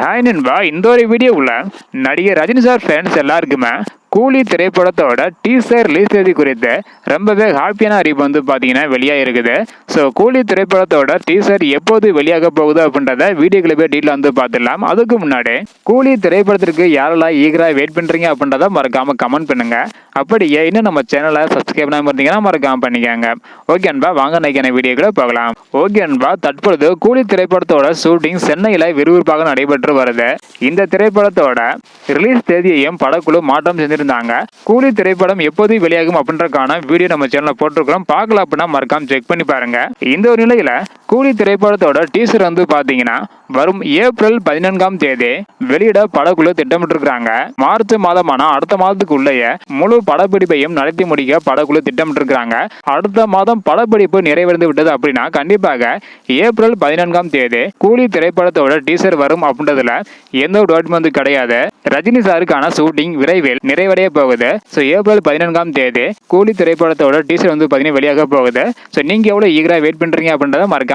Hi நண்பா இந்த ஒரு வீடியோவில் நடிகர் ரஜினி சார் ஃபேன்ஸ் எல்லாருக்குமே கூலி திரைப்படத்தோட டீசர் ரிலீஸ் தேதி குறித்து ரொம்பவே ஹாப்பியான அறிவிப்பு வந்து பார்த்தீங்கன்னா வெளியாக இருக்குது. ஸோ கூலி திரைப்படத்தோட டீசர் எப்போது வெளியாக போகுது அப்படின்றத வீடியோ போய் டீட்டில் வந்து பார்த்துடலாம் அதுக்கு முன்னாடி கூலி திரைப்படத்திற்கு யாரெல்லாம் ஈகராக வெயிட் பண்ணுறீங்க அப்படின்றத மறக்காமல் கமெண்ட் பண்ணுங்க. அப்படியே இன்னும் நம்ம சேனலை சப்ஸ்கிரைப் பண்ணாமல் இருந்தீங்கன்னா மறக்காமல் பண்ணிக்கோங்க. ஓகே அன்பா வாங்க நைக்கான வீடியோக்களை போகலாம். ஓகே அன்பா தற்பொழுது கூலி திரைப்படத்தோட ஷூட்டிங் சென்னையில் விறுவிறுப்பாக நடைபெற்று வருது. இந்த திரைப்படத்தோட ரிலீஸ் தேதியையும் படக்குழு மாற்றம் செஞ்சிருந்தாங்க கூலி திரைப்படம் எப்போது வெளியாகும் அப்படின்றக்கான வீடியோ நம்ம சேனல்ல போட்டிருக்கிறோம். பார்க்கலாம் அப்படின்னா மறக்காம செக் பண்ணி பாருங்க. இந்த ஒரு நிலையில கூலி திரைப்படத்தோட டீசர் வந்து பாத்தீங்கன்னா வரும் ஏப்ரல் பதினான்காம் தேதி வெளியிட படக்குழு திட்டமிட்டிருக்கிறாங்க. மார்ச் மாதமான அடுத்த மாதத்துக்குள்ளேயே முழு படப்பிடிப்பையும் நடத்தி முடிக்க படக்குழு திட்டமிட்டிருக்கிறாங்க. அடுத்த மாதம் படப்பிடிப்பு நிறைவடைந்து விட்டது அப்படின்னா கண்டிப்பாக ஏப்ரல் பதினான்காம் தேதி கூலி திரைப்படத்தோட டீசர் வரும் அப்படின்றதுல எந்த ஒரு வந்து கிடையாது. ரஜினி சாருக்கான ஷூட்டிங் விரைவில் நிறைவடைய போகுது. ஸோ ஏப்ரல் பதினான்காம் தேதி கூலி திரைப்படத்தோட டீசர் வந்து பார்த்தீங்கன்னா வெளியாக போகுது. ஸோ நீங்கள் எவ்வளோ ஈகராக வெயிட் பண்ணுறீங்க அப்படின்றத மறக்காம